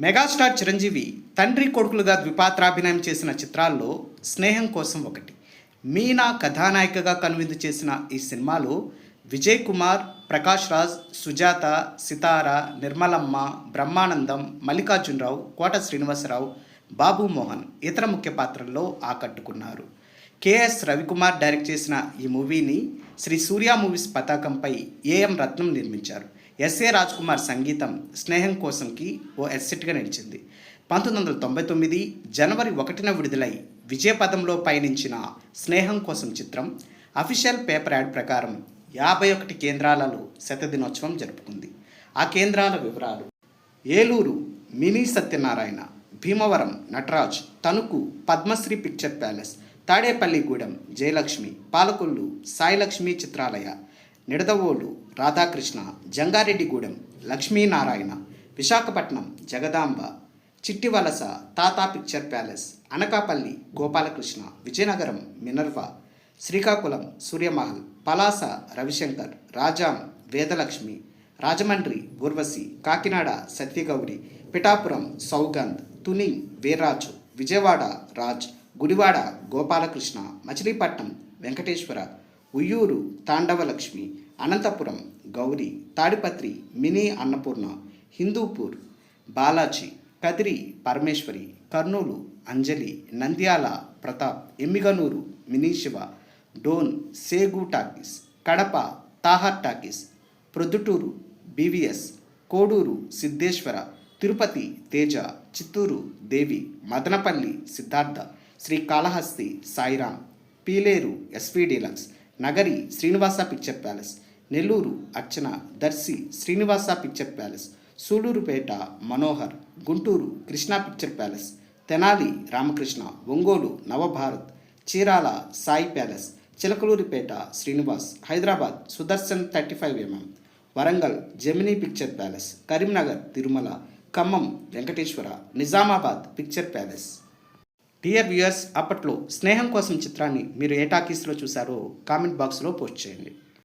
Megastar Chiranjeevi తండ్రి కొడుకులుగా ద్విపాత్రాభినయం చేసిన చిత్రాల్లో స్నేహం కోసం ఒకటి. మీనా కథానాయికగా కనువిందు చేసిన ఈ సినిమాలో విజయ్ కుమార్ ప్రకాష్ రాజ్ సుజాత సితార నిర్మలమ్మ బ్రహ్మానందం మల్లికార్జునరావు కోట శ్రీనివాసరావు బాబు మోహన్ ఇతర ముఖ్య పాత్రల్లో ఆకట్టుకున్నారు. కేఎస్ రవికుమార్ డైరెక్ట్ చేసిన ఈ మూవీని శ్రీ సూర్య మూవీస్ పతాకంపై ఏఎం రత్నం నిర్మించారు? ఎస్ఏ రాజ్ కుమార్ సంగీతం స్నేహం కోసంకి ఓ ఎస్సెట్గా నిలిచింది. పంతొమ్మిది వందల తొంభై తొమ్మిది జనవరి ఒకటిన విడుదలై విజయపదంలో పయనించిన స్నేహం కోసం చిత్రం అఫీషియల్ పేపర్ యాడ్ ప్రకారం యాభై ఒకటి కేంద్రాలలో శతదినోత్సవం జరుపుకుంది. ఆ కేంద్రాల వివరాలు. Eluru mini Satyanarayana Bhimavaram Nataraj Tanuku Padmasri picture palace Tadepalligudem Jayalakshmi Palakollu Sailakshmi Chitralaya Nidadavolu Radhakrishna Jangareddygudem Lakshminarayana Visakhapatnam Jagadamba Chittivalasa Tata picture palace Anakapalli Gopalakrishna Vizianagaram Minerva Srikakulam Suryamahal Palasa Ravishankar Rajam Vedalakshmi Rajahmundry Urvashi Kakinada Satyagowri Pithapuram Saugandh Tuni Veerraju Vijayawada Raj Gudivada Gopalakrishna Machilipatnam Venkateswara Vuyyuru Tandavalakshmi Anantapuram Gowri Tadipatri mini Annapurna Hindupur Balaji Kadiri Parameswari Kurnool Anjali Nandyal Pratap Yemmiganur mini Siva Dhone Segu talkies Kadapa Tahir talkies Proddatur BVS Koduru Siddheswara Tirupati Teja Chittoor Devi Madanapalle Siddhartha Srikalahasti Sairam Piler SV deluxe Nagari Srinivasa picture palace Nellore Archana Darsi Srinivasa picture palace Sullurpeta Manohar Guntur Krishna picture palace Tenali Ramakrishna Ongole Navabharat Chirala Sai palace Chilakaluripet Srinivas Hyderabad Sudarshan thirty five MM Warangal Gemini picture palace Karimnagar Tirumala Khammam Venkateswara Nizamabad picture palace. Dear viewers అప్పట్లో స్నేహం కోసం చిత్రాన్ని మీరు ఏ టాకీస్లో చూసారో comment బాక్స్లో post చేయండి.